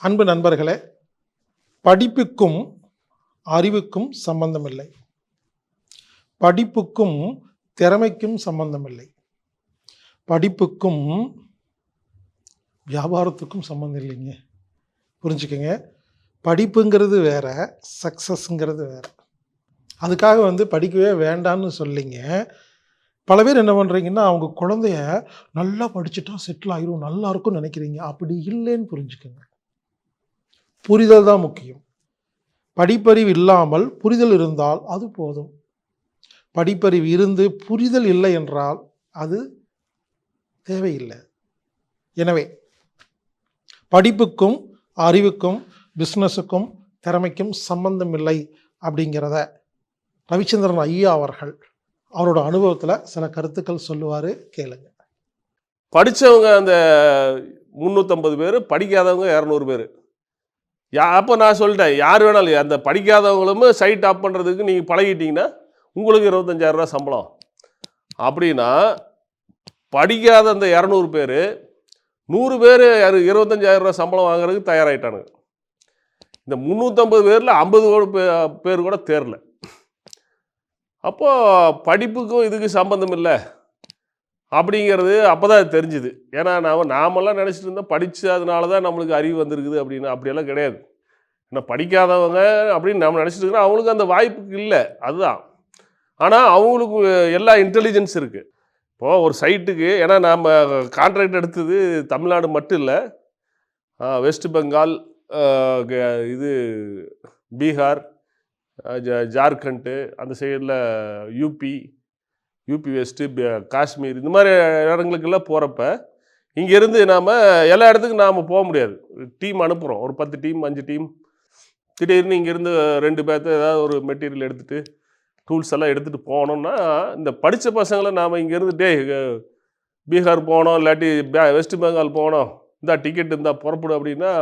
அன்பு நண்பர்களே படிப்புக்கும் அறிவுக்கும் சம்பந்தமில்லை. படிப்புக்கும் திறமைக்கும் சம்பந்தமில்லை. படிப்புக்கும் வியாபாரத்துக்கும் சம்மந்தம் இல்லைங்க. புரிஞ்சுக்கங்க. படிப்புங்கிறது வேற சக்ஸஸ்ங்கிறது வேற. அதுக்காக வந்து படிக்கவே வேண்டாம்னு சொல்லிங்க. பல பேர் என்ன பண்ணுறீங்கன்னா அவங்க குழந்தைய நல்லா படிச்சுட்டா செட்டில் ஆயிரும் நல்லா இருக்கும்னு நினைக்கிறீங்க. அப்படி இல்லைன்னு புரிஞ்சுக்கோங்க. புரிதல் தான் முக்கியம். படிப்பறிவு இல்லாமல் புரிதல் இருந்தால் அது போதும். படிப்பறிவு இருந்து புரிதல் இல்லை என்றால் அது தேவையில்லை. எனவே படிப்புக்கும் அறிவுக்கும் பிஸ்னஸுக்கும் திறமைக்கும் சம்பந்தம் இல்லை அப்படிங்கிறத ரவிச்சந்திரன் ஐயா அவர்கள் அவரோட அனுபவத்தில் சில கருத்துக்கள் சொல்லுவார் கேளுங்க. படித்தவங்க அந்த முந்நூற்றம்பது பேர் படிக்காதவங்க இரநூறு பேர். யா அப்போ நான் சொல்லிட்டேன் யார் வேணாலும் அந்த படிக்காதவங்களும் சைட் ஆப் பண்ணுறதுக்கு நீங்கள் பழகிட்டீங்கன்னா உங்களுக்கு இருபத்தஞ்சாயிரரூவா சம்பளம். அப்படின்னா படிக்காத அந்த இரநூறு பேர் நூறு பேர் இருபத்தஞ்சாயிரரூவா சம்பளம் வாங்குறதுக்கு தயாராகிட்டானுங்க இந்த முந்நூற்றம்பது பேரில் ஐம்பது பேர் கூட தேரல. அப்போது படிப்புக்கும் இதுக்கு சம்பந்தம் இல்லை. அப்படிங்கிறது அப்போ தான் தெரிஞ்சுது. ஏன்னா நாம் நாமெல்லாம் நினச்சிட்டு இருந்தோம் படித்து அதனால தான் நம்மளுக்கு அறிவு வந்திருக்குது அப்படின்னு. அப்படியெல்லாம் கிடையாது. ஏன்னா படிக்காதவங்க அப்படின்னு நம்ம நினச்சிட்டு இருக்கிறோம் அவங்களுக்கு அந்த வாய்ப்புக்கு இல்லை. அதுதான். ஆனால் அவங்களுக்கு எல்லா இன்டெலிஜென்ஸ் இருக்குது இப்போது ஒரு சைட்டுக்கு ஏன்னா நாம் கான்ட்ராக்ட் எடுத்தது தமிழ்நாடு மட்டும் இல்லை. வெஸ்ட் பெங்கால் க- இது பீகார் ஜார்க்கண்ட்டு ஜா- ஜார்க்கண்டு அந்த சைடில் யூபி யூபி வெஸ்ட்டு காஷ்மீர் இந்த மாதிரி இடங்களுக்கெல்லாம் போகிறப்ப இங்கேருந்து நாம் எல்லா இடத்துக்கும் நாம் போக முடியாது. டீம் அனுப்புகிறோம் ஒரு பத்து டீம் அஞ்சு டீம். திடீர்னு இங்கேருந்து ரெண்டு பேர்த்த ஏதாவது ஒரு மெட்டீரியல் எடுத்துகிட்டு டூல்ஸ் எல்லாம் எடுத்துகிட்டு போனோம்னா இந்த படித்த பசங்களை நாம் இங்கேருந்து டே பீகார் போனோம் இல்லாட்டி பே வெஸ்ட் பெங்கால் போனோம். இந்த டிக்கெட் இருந்தால் புறப்படும் அப்படின்னா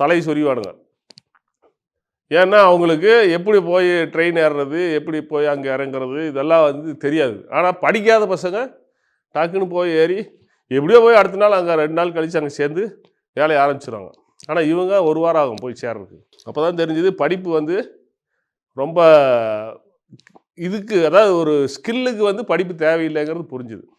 தலை சொறிவானுங்க. ஏன்னா அவங்களுக்கு எப்படி போய் ட்ரெயின் ஏறுறது எப்படி போய் அங்கே இறங்குறது இதெல்லாம் வந்து தெரியாது. ஆனால் படிக்காத பசங்க டக்குன்னு போய் ஏறி எப்படியோ போய் அடுத்த நாள் அங்கே ரெண்டு நாள் கழித்து அங்கே சேர்ந்து வேலையை ஆரம்பிச்சிடுவாங்க ஆனால் இவங்க ஒரு வாரம் ஆகும் போய் சேர்றதுக்கு. அப்போ தான் தெரிஞ்சுது படிப்பு வந்து ரொம்ப இதுக்கு அதாவது ஒரு ஸ்கில்லுக்கு வந்து படிப்பு தேவையில்லைங்கிறது புரிஞ்சுது.